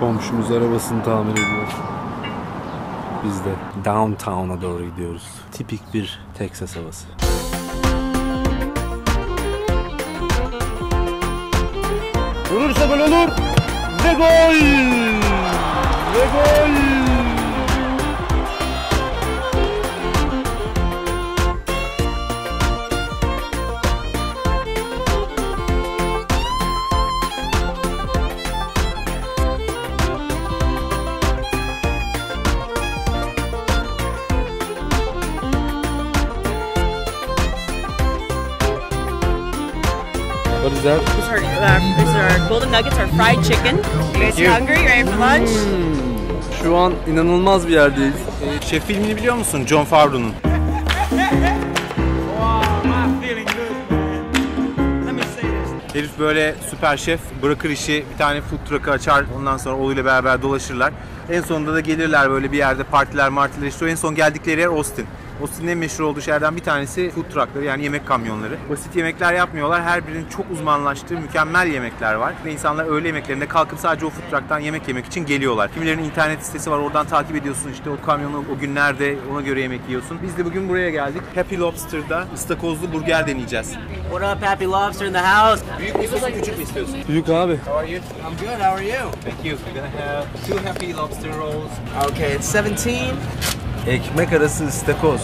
Komşumuz arabasını tamir ediyor. Biz de downtown'a doğru gidiyoruz. Tipik bir Texas havası. Vurursa gol olur. Ve gol! Ve gol! What is that? These are, uh, these are golden nuggets or fried chicken. You guys you. hungry? Ready for lunch? Şu an inanılmaz bir yerdeyiz. Şef filmini biliyor musun? John Favreau'nun. Herif böyle süper şef bırakır işi bir tane food truck'ı açar ondan sonra oğluyla beraber dolaşırlar. En sonunda da gelirler böyle bir yerde partiler martiler işte en son geldikleri yer Austin. Austin'in en meşhur olduğu şeylerden bir tanesi food truckları yani yemek kamyonları. Basit yemekler yapmıyorlar. Her birinin çok uzmanlaştığı mükemmel yemekler var. Ve insanlar öğle yemeklerinde kalkıp sadece o food truck'tan yemek yemek için geliyorlar. Kimilerinin internet sitesi var. Oradan takip ediyorsun işte o kamyonu o günlerde ona göre yemek yiyorsun. Biz de bugün buraya geldik. Happy Lobster'da ıstakozlu burger deneyeceğiz. What up, Happy Lobster in the house? Büyük mü istiyorsun, küçük mü istiyorsun? Büyük abi. How are you? I'm good. How are you? Thank you. We're gonna have two Happy Lobster rolls. Okay, it's 17. Ekmek arası ıstakoz.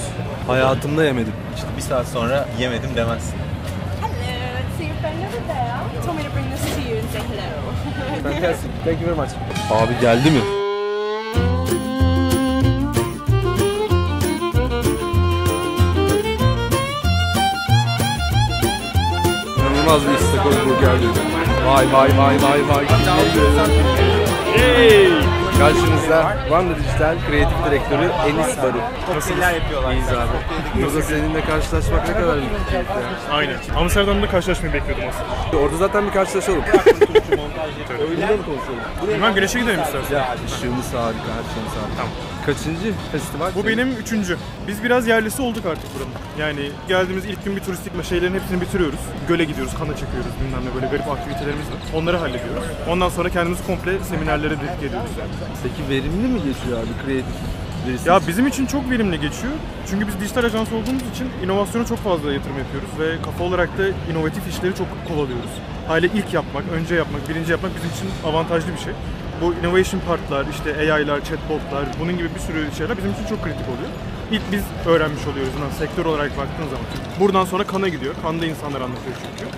Hayatımda yemedim. İşte bir saat sonra yemedim demezsin. Hello, it's your friend over there. He told me to bring this to you and say hello. Fantastic. Thank you very much. Abi geldi mi? İnanılmaz bir istakoz burger diyor. Vay vay vay vay vay. Hey! Karşınızda Vanda Dijital Kreatif Direktörü Enis Barı. Kokteller yapıyorlar. İyiyiz abi. Burada seninle karşılaşmak ne kadar büyük bir ya. Aynen. Amsterdam'da karşılaşmayı bekliyordum aslında. Orada zaten bir karşılaşalım. Öyle mi konuşalım? Bilmem güneşe gidelim istersen. Ya ışığımız harika, her şeyimiz harika. Tamam. Kaçıncı festival? Bu benim üçüncü. Biz biraz yerlisi olduk artık buranın. Yani geldiğimiz ilk gün bir turistik şeylerin hepsini bitiriyoruz. Göle gidiyoruz, kana çekiyoruz bilmem ne böyle garip aktivitelerimiz var. Onları hallediyoruz. Ondan sonra kendimizi komple seminerlere dedik ediyoruz yani. Peki verimli mi geçiyor abi kreatif birisi? Ya bizim için çok verimli geçiyor. Çünkü biz dijital ajans olduğumuz için inovasyona çok fazla yatırım yapıyoruz ve kafa olarak da inovatif işleri çok kovalıyoruz. Hale ilk yapmak, önce yapmak, birinci yapmak bizim için avantajlı bir şey. Bu innovation partlar, işte AI'lar, chatbotlar, bunun gibi bir sürü şeyler bizim için çok kritik oluyor. İlk biz öğrenmiş oluyoruz bundan sektör olarak baktığın zaman. Buradan sonra kana gidiyor. Kanda insanlar anlatıyor çünkü.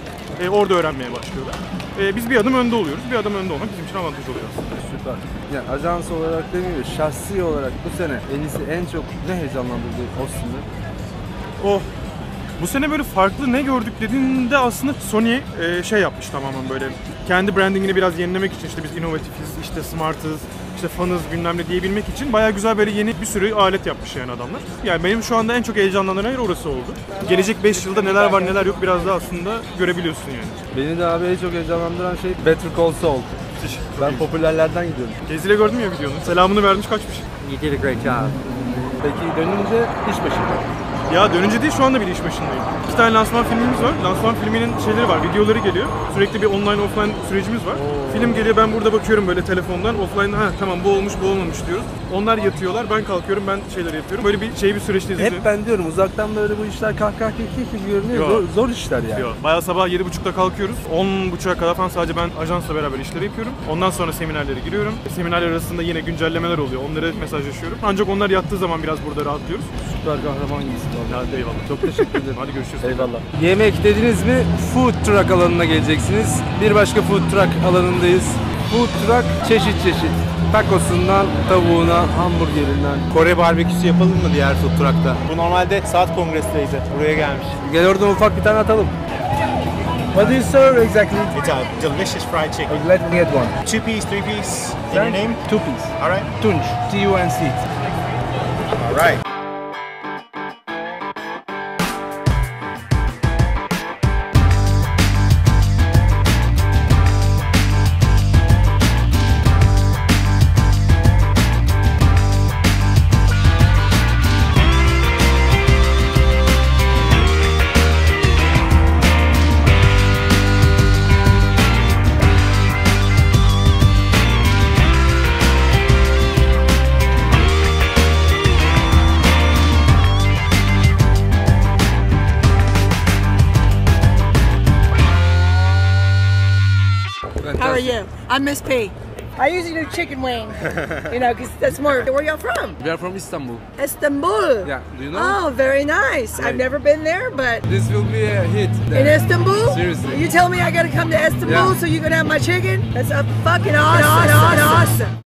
E, orada öğrenmeye başlıyorlar. E, biz bir adım önde oluyoruz. Bir adım önde olmak bizim için avantaj oluyor aslında. Süper. Yani ajans olarak demiyor, şahsi olarak bu sene Enis'i en çok ne heyecanlandırdı Austin'de? Oh. Bu sene böyle farklı ne gördük dediğinde aslında Sony e, şey yapmış tamamen böyle. Kendi brandingini biraz yenilemek için işte biz inovatifiz, işte smartız, işte fanız bilmem ne diyebilmek için bayağı güzel böyle yeni bir sürü alet yapmış yani adamlar. Yani benim şu anda en çok heyecanlandıran yer orası oldu. Gelecek 5 yılda neler var neler yok biraz da aslında görebiliyorsun yani. Beni de abi en çok heyecanlandıran şey Better Call Saul. Ben popülerlerden gidiyorum. Gezile gördüm ya videonu. Selamını vermiş kaçmış. You did a great job. Peki dönünce iş başında. Ya dönünce değil şu anda bir iş başındayım. İki tane lansman filmimiz var. Lansman filminin şeyleri var, videoları geliyor. Sürekli bir online offline sürecimiz var. Film geliyor ben burada bakıyorum böyle telefondan. Offline'da ha tamam bu olmuş bu olmamış diyoruz. Onlar yatıyorlar ben kalkıyorum ben şeyleri yapıyorum. Böyle bir şey bir süreçteyiz. biz de. Hep ben diyorum uzaktan böyle bu işler kahkaha kekik gibi görünüyor. Yok. Zor, zor işler yani. Yok. Bayağı sabah 7.30'da kalkıyoruz. 10.30'a kadar falan sadece ben ajansla beraber işleri yapıyorum. Ondan sonra seminerlere giriyorum. Seminerler arasında yine güncellemeler oluyor. Onlara mesajlaşıyorum. Ancak onlar yattığı zaman biraz burada rahatlıyoruz. Süper kahraman gibisin vallahi. Hadi eyvallah. Çok teşekkür ederim. Hadi görüşürüz. Eyvallah. Yemek dediniz mi food truck alanına geleceksiniz. Bir başka food truck alanındayız. Food truck çeşit çeşit. Takosundan, tavuğuna, hamburgerinden. Kore barbeküsü yapalım mı diğer food truck'ta? Bu normalde saat kongresindeydi. Buraya gelmiş. Gel oradan ufak bir tane atalım. What do you serve exactly? It's a delicious fried chicken. Let me get one. Two piece, three piece. In your name? Two piece. All right. Tunç. T-U-N-C. All right. How are you? I'm Miss P. I usually do chicken wing, you know, because that's more. Where y'all from? We are from Istanbul. Istanbul. Yeah, do you know? Oh, very nice. Yeah. I've never been there, but This will be a hit. in. Istanbul. Seriously. You tell me I gotta come to Istanbul Yeah. so you can have my chicken? That's a fucking awesome. awesome. awesome.